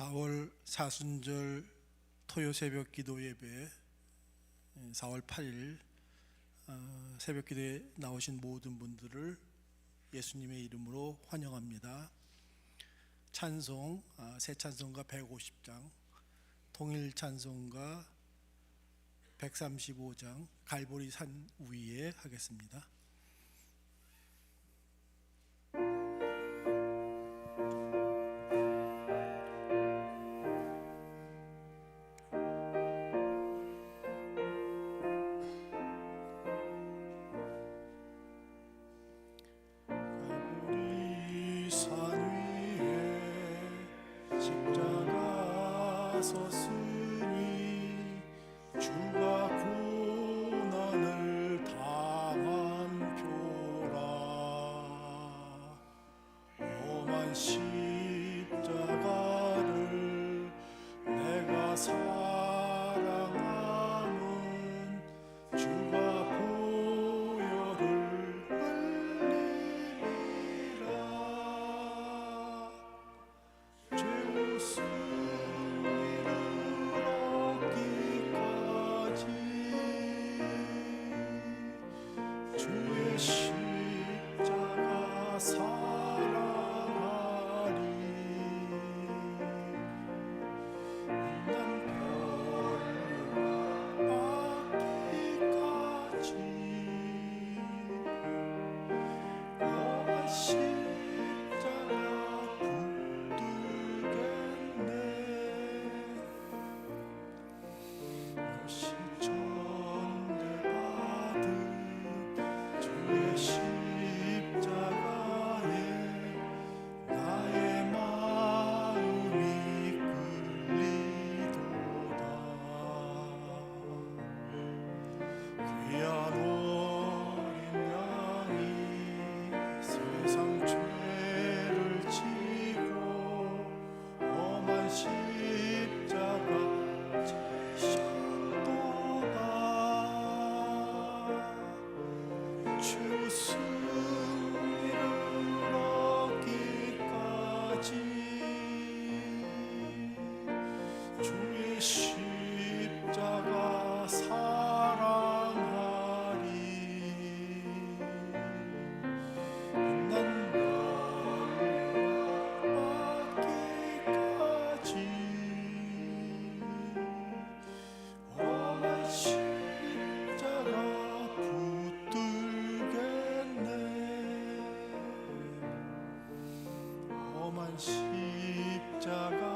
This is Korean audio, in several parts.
4월 사순절 토요 새벽 기도 예배 예, 4월 8일 어, 새벽 기도에 나오신 모든 분들을 예수님의 이름으로 환영합니다. 찬송 아, 새 찬송가 150장 통일 찬송가 135장 갈보리 산 위에 하겠습니다. 십자가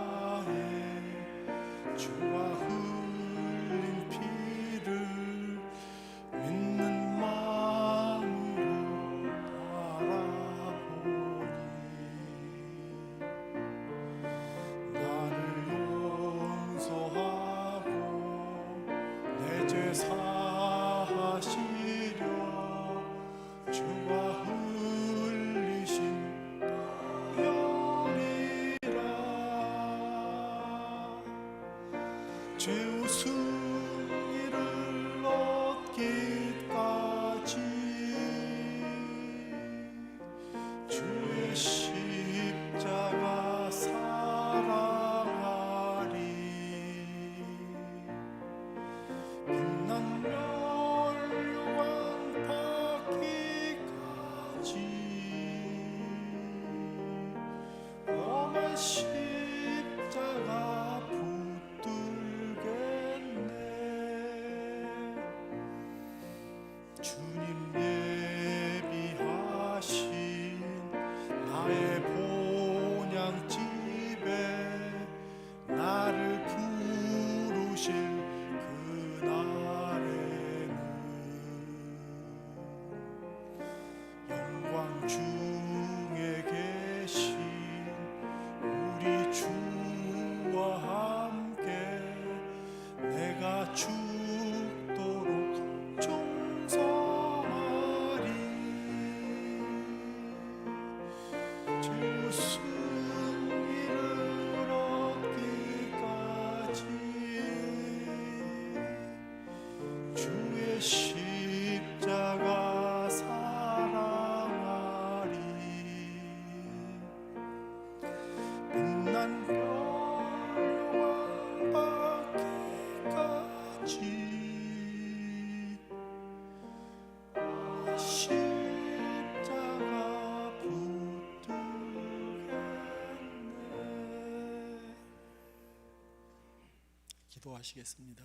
기도하시겠습니다.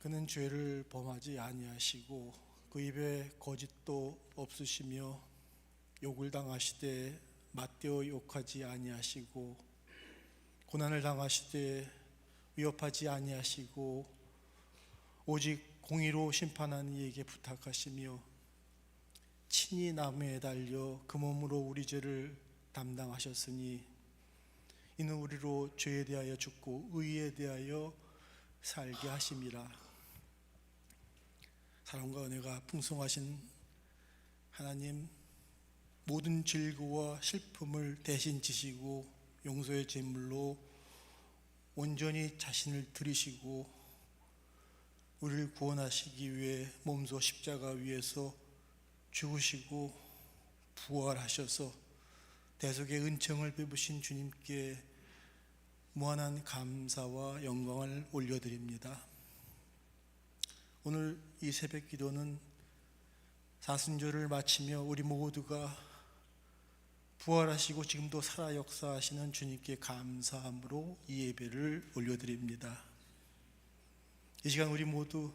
그는 죄를 범하지 아니하시고 그 입에 거짓도 없으시며 욕을 당하시되 맞대어 욕하지 아니하시고 고난을 당하시되 위협하지 아니하시고 오직 공의로 심판하는 이에게 부탁하시며 친히 나무에 달려 그 몸으로 우리 죄를 담당하셨으니 이는 우리로 죄에 대하여 죽고 의에 대하여 살게 하심이라. 사랑과 은혜가 풍성하신 하나님 모든 질고와 슬픔을 대신 지시고 용서의 제물로 온전히 자신을 들이시고 우리를 구원하시기 위해 몸소 십자가 위에서 죽으시고 부활하셔서 대속의 은총을 베푸신 주님께 무한한 감사와 영광을 올려드립니다. 오늘 이 새벽 기도는 사순절을 마치며 우리 모두가 부활하시고 지금도 살아 역사하시는 주님께 감사함으로 이 예배를 올려드립니다. 이 시간 우리 모두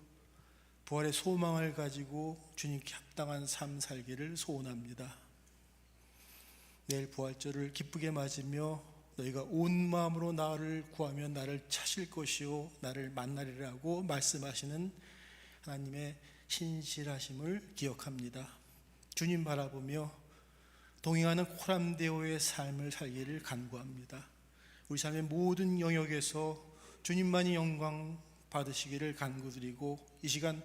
부활의 소망을 가지고 주님께 합당한 삶 살기를 소원합니다. 내일 부활절을 기쁘게 맞으며 너희가 온 마음으로 나를 구하면 나를 찾을 것이요 나를 만나리라고 말씀하시는 하나님의 신실하심을 기억합니다. 주님 바라보며 동행하는 코람데오의 삶을 살기를 간구합니다. 우리 삶의 모든 영역에서 주님만이 영광 받으시기를 간구드리고 이 시간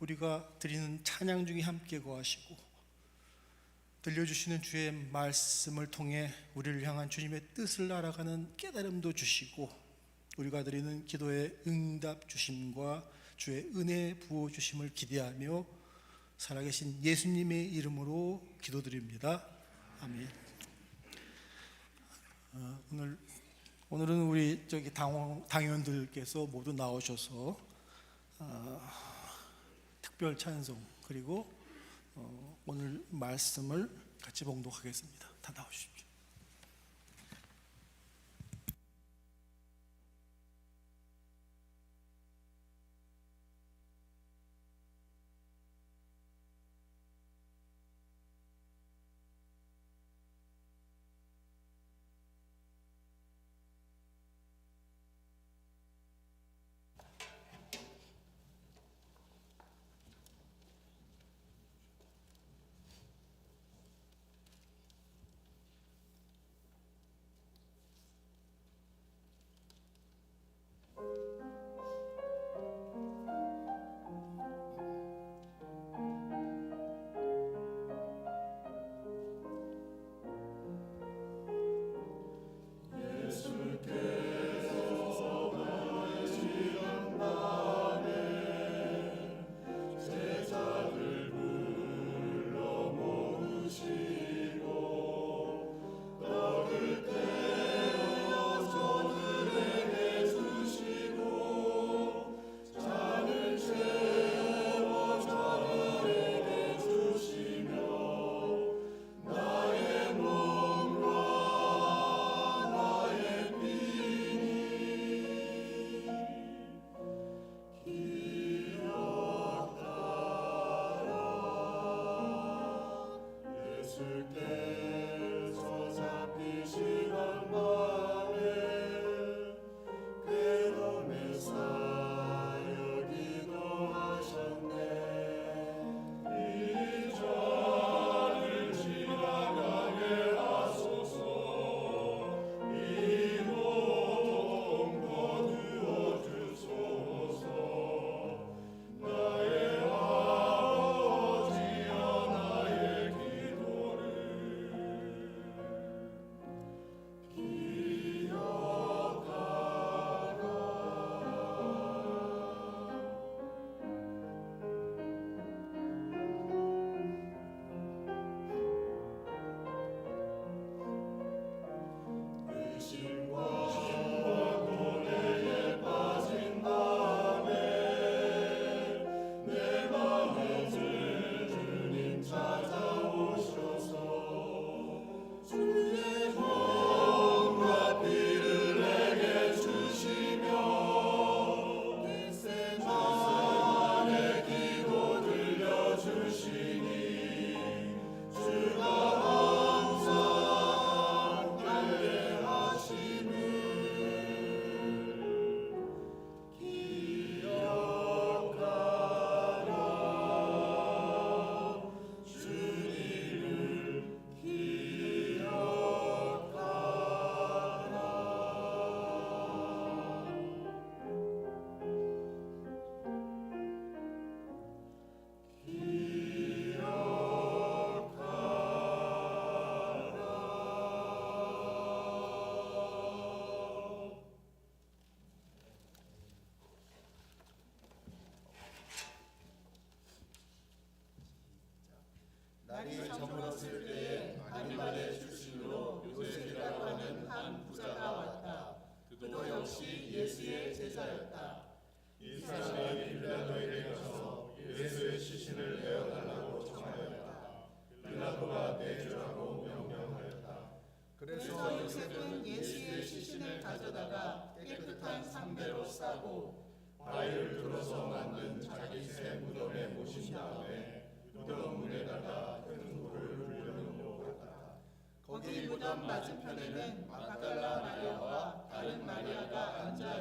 우리가 드리는 찬양 중에 함께 거하시고 들려주시는 주의 말씀을 통해 우리를 향한 주님의 뜻을 알아가는 깨달음도 주시고 우리가 드리는 기도의 응답 주심과 주의 은혜 부어 주심을 기대하며 살아계신 예수님의 이름으로 기도드립니다. 아멘. 어, 오늘 오늘은 우리 저기 당원, 당원들께서 모두 나오셔서 어, 특별 찬송 그리고 어, 오늘 말씀을 같이 봉독하겠습니다. 다 나오십시오.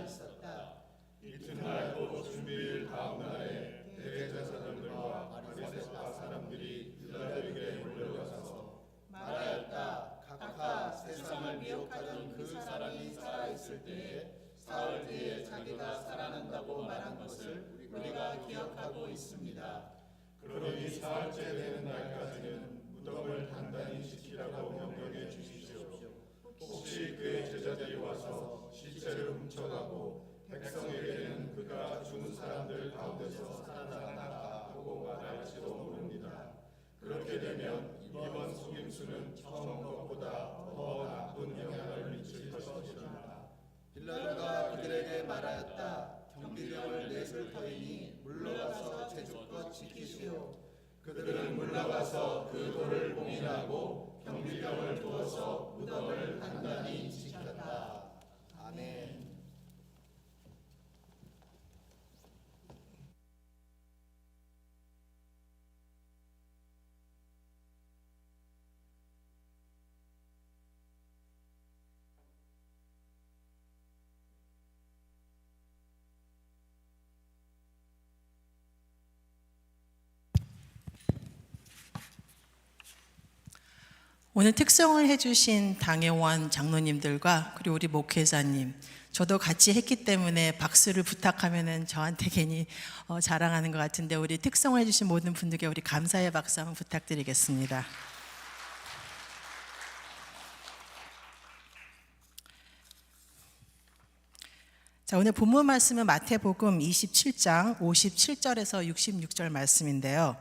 있었다. 이튿날 곧 준비일 다음 날에 대제사장들과 바리새파 사람들이 빌라도에게 몰려가서 말하였다. 각하 세상을 미혹하던 그 사람이 살아 있을 때에 사흘 뒤에 자기가 살아난다고 말한 것을 우리가 기억하고 있습니다. 그러니 사흘째 되는 날까지는 무덤을 단단히 지키라고 명령해 주십시오. 혹시 그의 제자들이 와서 시체를 훔쳐가고 백성에게는 그가 죽은 사람들 가운데서 살아났다 하고 말할지도 모릅니다. 그렇게 되면 이번 속임수는 처음 것보다 더 나쁜 영향을 미칠 것입니다. 빌라도가 그들에게 말하였다. 경비병을 넷을 터이니 물러가서 제주껏 지키시오. 그들은 물러가서 그 돌을 봉인하고 경비병을 두어서 무덤을 단단히 지켰다. 아 오늘 특성을 해주신 당회원 장로님들과 그리고 우리 목회자님 저도 같이 했기 때문에 박수를 부탁하면은 저한테 괜히 어, 자랑하는 것 같은데 우리 특성을 해주신 모든 분들께 우리 감사의 박수 한번 부탁드리겠습니다. 자, 오늘 본문 말씀은 마태복음 27장 57절에서 66절 말씀인데요.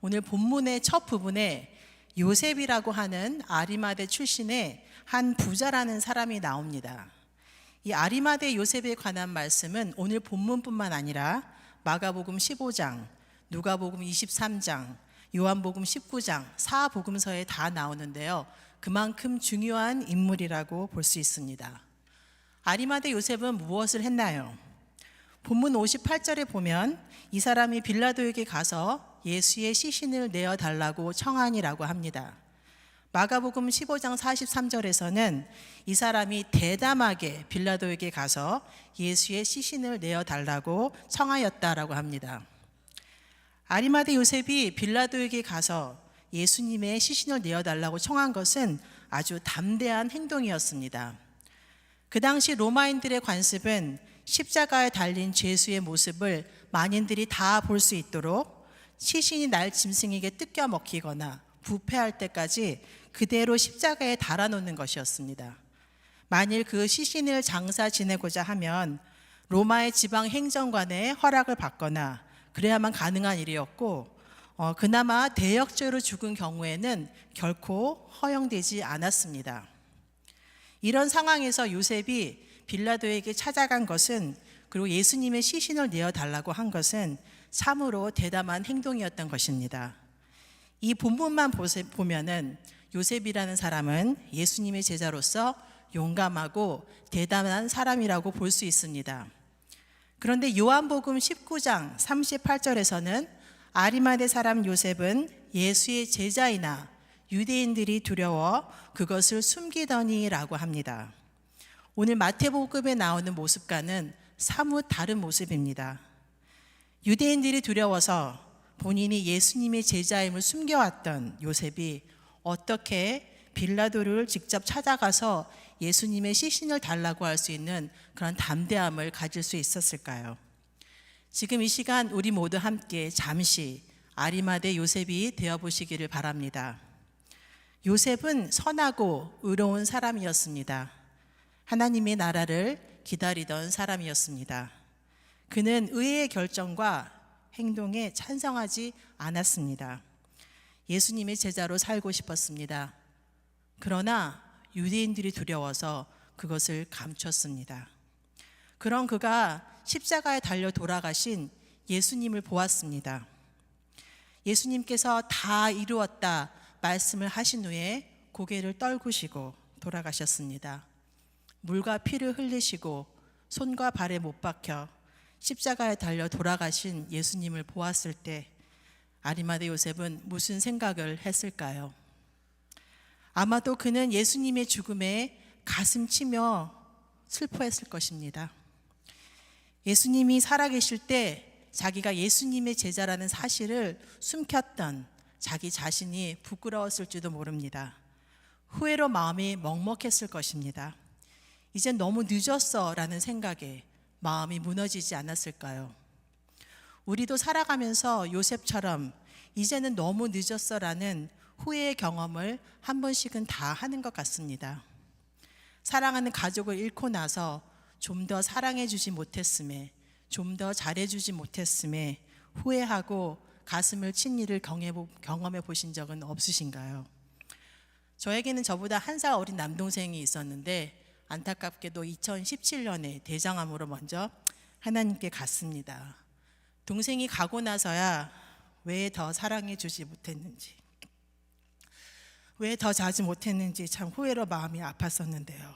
오늘 본문의 첫 부분에 요셉이라고 하는 아리마대 출신의 한 부자라는 사람이 나옵니다. 이 아리마대 요셉에 관한 말씀은 오늘 본문뿐만 아니라 마가복음 15장, 누가복음 23장, 요한복음 19장, 사복음서에 다 나오는데요. 그만큼 중요한 인물이라고 볼 수 있습니다. 아리마대 요셉은 무엇을 했나요? 본문 58절에 보면 이 사람이 빌라도에게 가서 예수의 시신을 내어 달라고 청하니라고 합니다. 마가복음 15장 43절에서는 이 사람이 대담하게 빌라도에게 가서 예수의 시신을 내어 달라고 청하였다라고 합니다. 아리마대 요셉이 빌라도에게 가서 예수님의 시신을 내어 달라고 청한 것은 아주 담대한 행동이었습니다. 그 당시 로마인들의 관습은 십자가에 달린 죄수의 모습을 만인들이 다 볼 수 있도록 시신이 날 짐승에게 뜯겨 먹히거나 부패할 때까지 그대로 십자가에 달아놓는 것이었습니다. 만일 그 시신을 장사 지내고자 하면 로마의 지방 행정관의 허락을 받거나 그래야만 가능한 일이었고 어, 그나마 대역죄로 죽은 경우에는 결코 허용되지 않았습니다. 이런 상황에서 요셉이 빌라도에게 찾아간 것은 그리고 예수님의 시신을 내어 달라고 한 것은 참으로 대담한 행동이었던 것입니다. 이 본문만 보면은 요셉이라는 사람은 예수님의 제자로서 용감하고 대담한 사람이라고 볼 수 있습니다. 그런데 요한복음 19장 38절에서는 아리마대 사람 요셉은 예수의 제자이나 유대인들이 두려워 그것을 숨기더니라고 합니다. 오늘 마태복음에 나오는 모습과는 사뭇 다른 모습입니다. 유대인들이 두려워서 본인이 예수님의 제자임을 숨겨왔던 요셉이 어떻게 빌라도를 직접 찾아가서 예수님의 시신을 달라고 할 수 있는 그런 담대함을 가질 수 있었을까요? 지금 이 시간 우리 모두 함께 잠시 아리마대 요셉이 되어 보시기를 바랍니다. 요셉은 선하고 의로운 사람이었습니다. 하나님의 나라를 기다리던 사람이었습니다. 그는 의의 결정과 행동에 찬성하지 않았습니다. 예수님의 제자로 살고 싶었습니다. 그러나 유대인들이 두려워서 그것을 감췄습니다. 그런 그가 십자가에 달려 돌아가신 예수님을 보았습니다. 예수님께서 다 이루었다 말씀을 하신 후에 고개를 떨구시고 돌아가셨습니다. 물과 피를 흘리시고 손과 발에 못 박혀 십자가에 달려 돌아가신 예수님을 보았을 때 아리마대 요셉은 무슨 생각을 했을까요? 아마도 그는 예수님의 죽음에 가슴 치며 슬퍼했을 것입니다. 예수님이 살아계실 때 자기가 예수님의 제자라는 사실을 숨겼던 자기 자신이 부끄러웠을지도 모릅니다. 후회로 마음이 먹먹했을 것입니다. 이제 너무 늦었어 라는 생각에 마음이 무너지지 않았을까요? 우리도 살아가면서 요셉처럼 이제는 너무 늦었어 라는 후회의 경험을 한 번씩은 다 하는 것 같습니다. 사랑하는 가족을 잃고 나서 좀 더 사랑해 주지 못했음에, 좀 더 잘해 주지 못했음에 후회하고 가슴을 친 일을 경험해 보신 적은 없으신가요? 저에게는 저보다 한 살 어린 남동생이 있었는데 안타깝게도 2017년에 대장암으로 먼저 하나님께 갔습니다. 동생이 가고 나서야 왜 더 사랑해 주지 못했는지, 왜 더 자지 못했는지 참 후회로 마음이 아팠었는데요.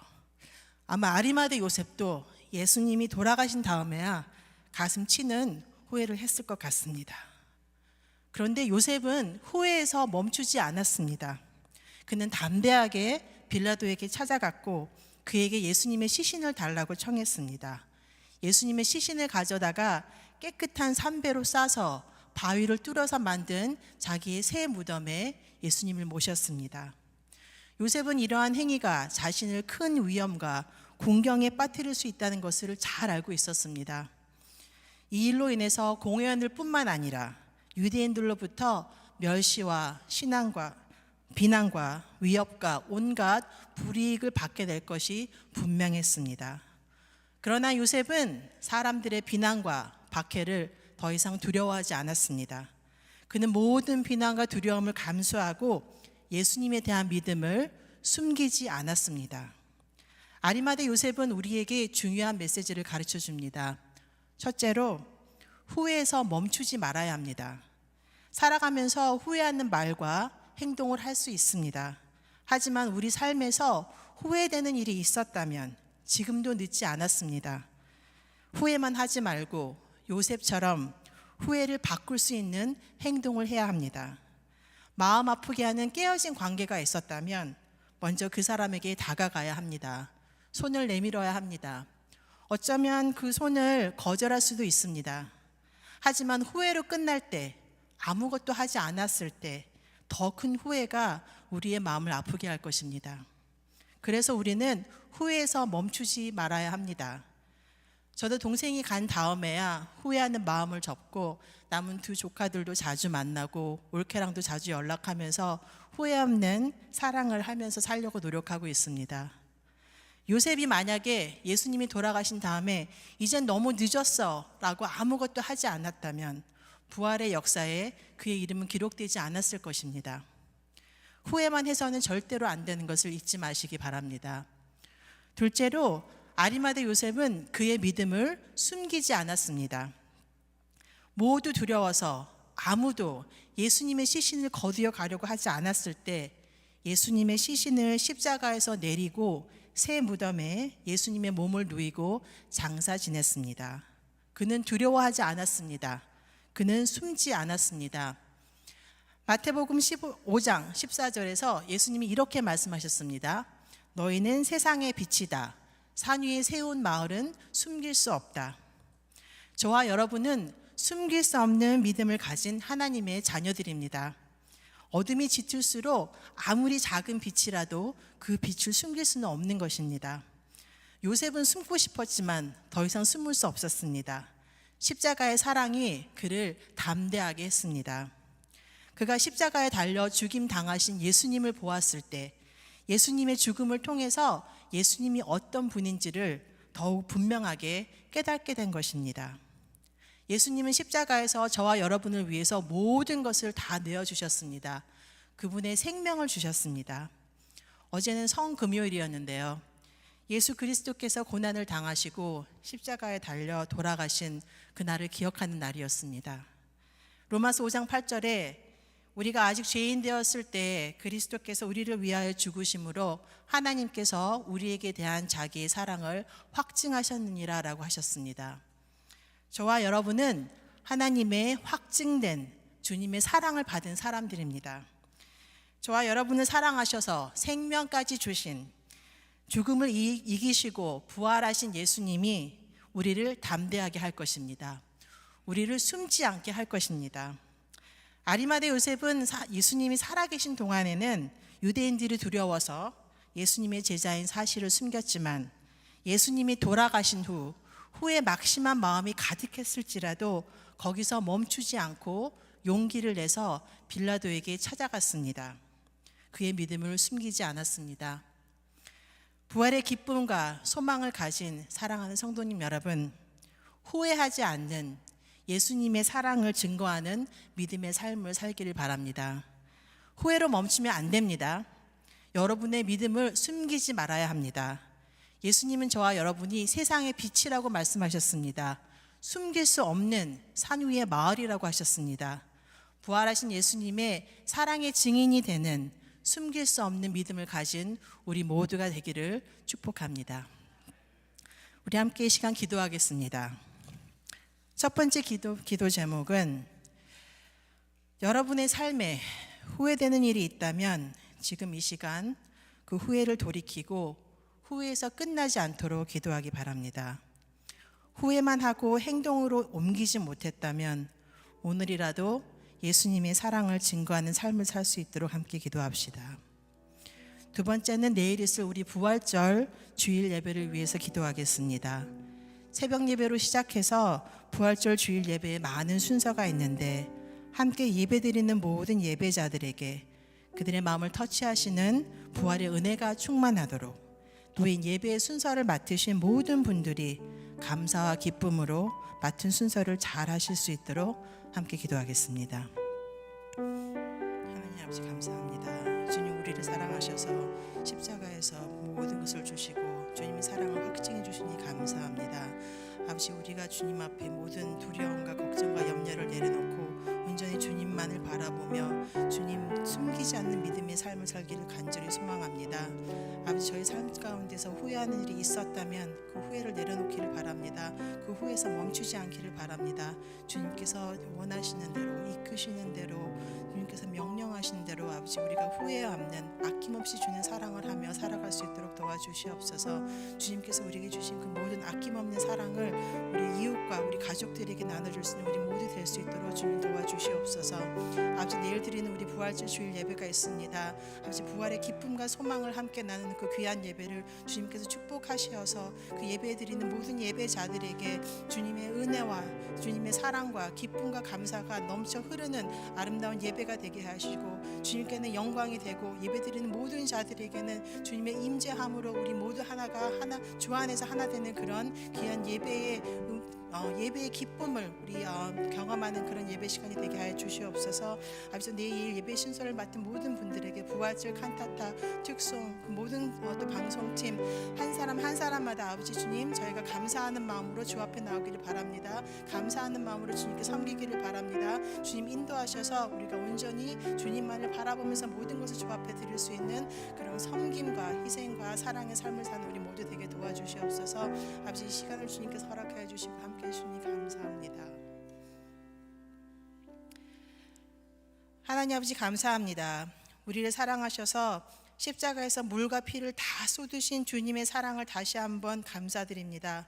아마 아리마대 요셉도 예수님이 돌아가신 다음에야 가슴 치는 후회를 했을 것 같습니다. 그런데 요셉은 후회에서 멈추지 않았습니다. 그는 담대하게 빌라도에게 찾아갔고 그에게 예수님의 시신을 달라고 청했습니다. 예수님의 시신을 가져다가 깨끗한 삼배로 싸서 바위를 뚫어서 만든 자기의 새 무덤에 예수님을 모셨습니다. 요셉은 이러한 행위가 자신을 큰 위험과 공경에 빠뜨릴 수 있다는 것을 잘 알고 있었습니다. 이 일로 인해서 공회원들 뿐만 아니라 유대인들로부터 멸시와 신앙과 비난과 위협과 온갖 불이익을 받게 될 것이 분명했습니다. 그러나 요셉은 사람들의 비난과 박해를 더 이상 두려워하지 않았습니다. 그는 모든 비난과 두려움을 감수하고 예수님에 대한 믿음을 숨기지 않았습니다. 아리마대 요셉은 우리에게 중요한 메시지를 가르쳐 줍니다. 첫째로 후회에서 멈추지 말아야 합니다. 살아가면서 후회하는 말과 행동을 할 수 있습니다. 하지만 우리 삶에서 후회되는 일이 있었다면 지금도 늦지 않았습니다. 후회만 하지 말고 요셉처럼 후회를 바꿀 수 있는 행동을 해야 합니다. 마음 아프게 하는 깨어진 관계가 있었다면 먼저 그 사람에게 다가가야 합니다. 손을 내밀어야 합니다. 어쩌면 그 손을 거절할 수도 있습니다. 하지만 후회로 끝날 때 아무것도 하지 않았을 때 더 큰 후회가 우리의 마음을 아프게 할 것입니다. 그래서 우리는 후회에서 멈추지 말아야 합니다. 저도 동생이 간 다음에야 후회하는 마음을 접고 남은 두 조카들도 자주 만나고 올케랑도 자주 연락하면서 후회 없는 사랑을 하면서 살려고 노력하고 있습니다. 요셉이 만약에 예수님이 돌아가신 다음에 이젠 너무 늦었어 라고 아무것도 하지 않았다면 부활의 역사에 그의 이름은 기록되지 않았을 것입니다. 후회만 해서는 절대로 안 되는 것을 잊지 마시기 바랍니다. 둘째로 아리마대 요셉은 그의 믿음을 숨기지 않았습니다. 모두 두려워서 아무도 예수님의 시신을 거두어 가려고 하지 않았을 때 예수님의 시신을 십자가에서 내리고 새 무덤에 예수님의 몸을 누이고 장사 지냈습니다. 그는 두려워하지 않았습니다. 그는 숨지 않았습니다. 마태복음 15장 14절에서 예수님이 이렇게 말씀하셨습니다. 너희는 세상의 빛이다. 산 위에 세운 마을은 숨길 수 없다. 저와 여러분은 숨길 수 없는 믿음을 가진 하나님의 자녀들입니다. 어둠이 짙을수록 아무리 작은 빛이라도 그 빛을 숨길 수는 없는 것입니다. 요셉은 숨고 싶었지만 더 이상 숨을 수 없었습니다. 십자가의 사랑이 그를 담대하게 했습니다. 그가 십자가에 달려 죽임 당하신 예수님을 보았을 때 예수님의 죽음을 통해서 예수님이 어떤 분인지를 더욱 분명하게 깨닫게 된 것입니다. 예수님은 십자가에서 저와 여러분을 위해서 모든 것을 다 내어주셨습니다. 그분의 생명을 주셨습니다. 어제는 성금요일이었는데요. 예수 그리스도께서 고난을 당하시고 십자가에 달려 돌아가신 그날을 기억하는 날이었습니다. 로마서 5장 8절에 우리가 아직 죄인 되었을 때 그리스도께서 우리를 위하여 죽으심으로 하나님께서 우리에게 대한 자기의 사랑을 확증하셨느니라라고 하셨습니다. 저와 여러분은 하나님의 확증된 주님의 사랑을 받은 사람들입니다. 저와 여러분을 사랑하셔서 생명까지 주신 죽음을 이- 이기시고 부활하신 예수님이 우리를 담대하게 할 것입니다. 우리를 숨지 않게 할 것입니다. 아리마대 요셉은 사- 예수님이 살아계신 동안에는 유대인들이 두려워서 예수님의 제자인 사실을 숨겼지만 예수님이 돌아가신 후 후에 막심한 마음이 가득했을지라도 거기서 멈추지 않고 용기를 내서 빌라도에게 찾아갔습니다. 그의 믿음을 숨기지 않았습니다. 부활의 기쁨과 소망을 가진 사랑하는 성도님 여러분, 후회하지 않는 예수님의 사랑을 증거하는 믿음의 삶을 살기를 바랍니다. 후회로 멈추면 안 됩니다. 여러분의 믿음을 숨기지 말아야 합니다. 예수님은 저와 여러분이 세상의 빛이라고 말씀하셨습니다. 숨길 수 없는 산 위의 마을이라고 하셨습니다. 부활하신 예수님의 사랑의 증인이 되는 숨길 수 없는 믿음을 가진 우리 모두가 되기를 축복합니다. 우리 함께 이 시간 기도하겠습니다. 첫 번째 기도, 기도 제목은 여러분의 삶에 후회되는 일이 있다면 지금 이 시간 그 후회를 돌이키고 후회에서 끝나지 않도록 기도하기 바랍니다. 후회만 하고 행동으로 옮기지 못했다면 오늘이라도 예수님의 사랑을 증거하는 삶을 살 수 있도록 함께 기도합시다. 두 번째는 내일 있을 우리 부활절 주일 예배를 위해서 기도하겠습니다. 새벽 예배로 시작해서 부활절 주일 예배에 많은 순서가 있는데 함께 예배드리는 모든 예배자들에게 그들의 마음을 터치하시는 부활의 은혜가 충만하도록 또이 예배의 순서를 맡으신 모든 분들이 감사와 기쁨으로 맡은 순서를 잘 하실 수 있도록 함께 기도하겠습니다. 하나님 아버지 감사합니다. 주님 우리를 사랑하셔서 십자가에서 모든 것을 주시고 주님의 사랑을 확증해 주시니 감사합니다. 아버지 우리가 주님 앞에 모든 두려움과 걱정과 염려를 내려놓고 온전히 주님만을 바라보며 주님 숨기지 않는 믿음의 삶을 살기를 간절히 소망합니다. 아버지 저희 삶 가운데서 후회하는 일이 있었다면 그 후회를 내려놓기를 바랍니다. 그 후회에서 멈추지 않기를 바랍니다. 주님께서 원하시는 대로 이끄시는 대로 주님께서 명령하신 대로 아버지 우리가 후회 없는 아낌없이 주는 사랑을 하며 살아갈 수 있도록 도와주시옵소서. 주님께서 우리에게 주신 그 모든 아낌없는 사랑을 우리 이웃과 우리 가족들에게 나눠줄 수 있는 우리 모두 될 수 있도록 주님 도와주시 옵소서. 아버지 내일 드리는 우리 부활절 주일 예배가 있습니다. 아버지 부활의 기쁨과 소망을 함께 나누는 그 귀한 예배를 주님께서 축복하시어서 그 예배 드리는 모든 예배자들에게 주님의 은혜와 주님의 사랑과 기쁨과 감사가 넘쳐 흐르는 아름다운 예배가 되게 하시고 주님께는 영광이 되고 예배 드리는 모든 자들에게는 주님의 임재함으로 우리 모두 하나가 하나 주 안에서 하나 되는 그런 귀한 예배의 음, 어, 예배의 기쁨을 우리 어, 경험하는 그런 예배 시간이 되게 하여 주시옵소서. 아버지 내일 예배 순서를 맡은 모든 분들에게 부활절 칸타타 특송 그 모든 어, 또 방송팀 한 사람 한 사람마다 아버지 주님 저희가 감사하는 마음으로 주 앞에 나오기를 바랍니다. 감사하는 마음으로 주님께 섬기기를 바랍니다. 주님 인도하셔서 우리가 온전히 주님만을 바라보면서 모든 것을 주 앞에 드릴 수 있는 그런 섬김과 희생과 사랑의 삶을 사는 우리 모두 되게 도와주시옵소서. 아버지 이 시간을 주님께서 허락하여 주시고 함께 해주니 감사합니다. 하나님 아버지 감사합니다. 우리를 사랑하셔서 십자가에서 물과 피를 다 쏟으신 주님의 사랑을 다시 한번 감사드립니다.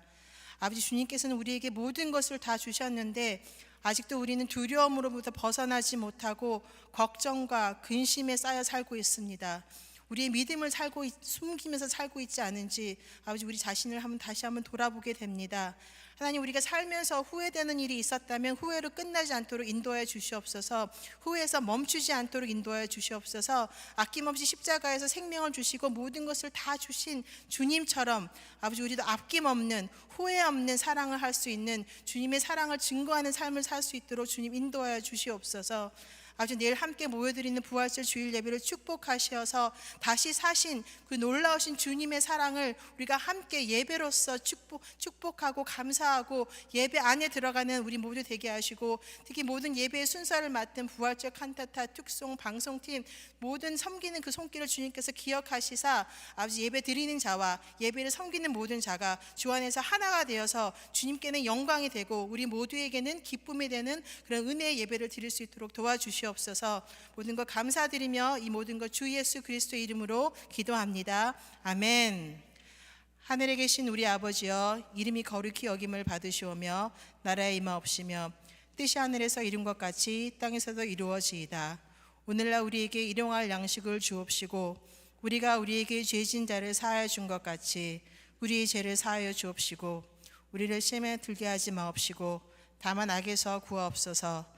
아버지 주님께서는 우리에게 모든 것을 다 주셨는데 아직도 우리는 두려움으로부터 벗어나지 못하고 걱정과 근심에 쌓여 살고 있습니다. 우리의 믿음을 살고 있- 숨기면서 살고 있지 않은지 아버지 우리 자신을 한번 다시 한번 돌아보게 됩니다. 하나님 우리가 살면서 후회되는 일이 있었다면 후회로 끝나지 않도록 인도하여 주시옵소서. 후회에서 멈추지 않도록 인도하여 주시옵소서. 아낌없이 십자가에서 생명을 주시고 모든 것을 다 주신 주님처럼 아버지 우리도 아낌없는 후회 없는 사랑을 할 수 있는 주님의 사랑을 증거하는 삶을 살 수 있도록 주님 인도하여 주시옵소서. 아주 내일 함께 모여드리는 부활절 주일 예배를 축복하시어서 다시 사신 그 놀라우신 주님의 사랑을 우리가 함께 예배로서 축복, 축복하고 감사하고 예배 안에 들어가는 우리 모두 되게 하시고 특히 모든 예배의 순서를 맡은 부활절 칸타타 특송 방송팀 모든 섬기는 그 손길을 주님께서 기억하시사 아버지 예배 드리는 자와 예배를 섬기는 모든 자가 주 안에서 하나가 되어서 주님께는 영광이 되고 우리 모두에게는 기쁨이 되는 그런 은혜의 예배를 드릴 수 있도록 도와주시옵소서. 주시옵소서. 모든 것 감사드리며 이 모든 것 주 예수 그리스도의 이름으로 기도합니다. 아멘. 하늘에 계신 우리 아버지여 이름이 거룩히 여김을 받으시오며 나라의 임하옵시며 뜻이 하늘에서 이룬 것 같이 땅에서도 이루어지이다. 오늘날 우리에게 일용할 양식을 주옵시고 우리가 우리에게 죄진 자를 사하여 준 것 같이 우리의 죄를 사하여 주옵시고 우리를 시험에 들게 하지 마옵시고 다만 악에서 구하옵소서